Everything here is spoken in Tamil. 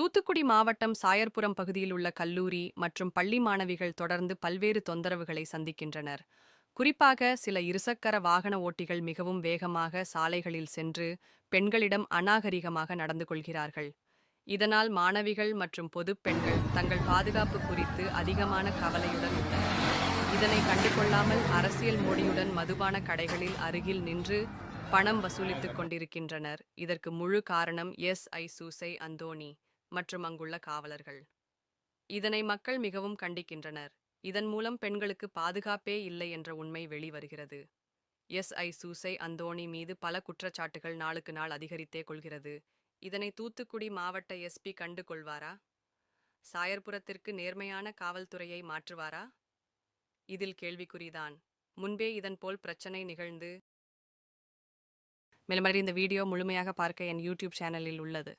தூத்துக்குடி மாவட்டம் சாயர்புரம் பகுதியில் உள்ள கல்லூரி மற்றும் பள்ளி மாணவிகள் தொடர்ந்து பல்வேறு தொந்தரவுகளை சந்திக்கின்றனர். குறிப்பாக சில இருசக்கர வாகன ஓட்டிகள் மிகவும் வேகமாக சாலைகளில் சென்று பெண்களிடம் அநாகரிகமாக நடந்து கொள்கிறார்கள். இதனால் மாணவிகள் மற்றும் பொதுப் பெண்கள் தங்கள் பாதுகாப்பு குறித்து அதிகமான கவலையுடன் உள்ளனர். இதனை கண்டுகொள்ளாமல் அரசியல் மோடியுடன் மதுபான கடைகளில் அருகில் நின்று பணம் வசூலித்துக் கொண்டிருக்கின்றனர். இதற்கு முழு காரணம் எஸ். ஐ. சூசை அந்தோணி. மற்றும் அங்குள்ள காவலர்கள். இதனை மக்கள் மிகவும் கண்டிக்கின்றனர். இதன் மூலம் பெண்களுக்கு பாதுகாப்பே இல்லை என்ற உண்மை வெளிவருகிறது. எஸ். ஐ. சூசை அந்தோணி மீது பல குற்றச்சாட்டுகள் நாளுக்கு நாள் அதிகரித்தே கொள்கிறது. இதனை தூத்துக்குடி மாவட்ட எஸ்பி கண்டு கொள்வாரா? சாயர்புரத்திற்கு நேர்மையான காவல்துறையை மாற்றுவாரா? இதில் கேள்விக்குறிதான். முன்பே இதன் போல் பிரச்சனை நிகழ்ந்து. மேலும் இந்த வீடியோ முழுமையாக பார்க்க என் யூடியூப் சேனலில் உள்ளது.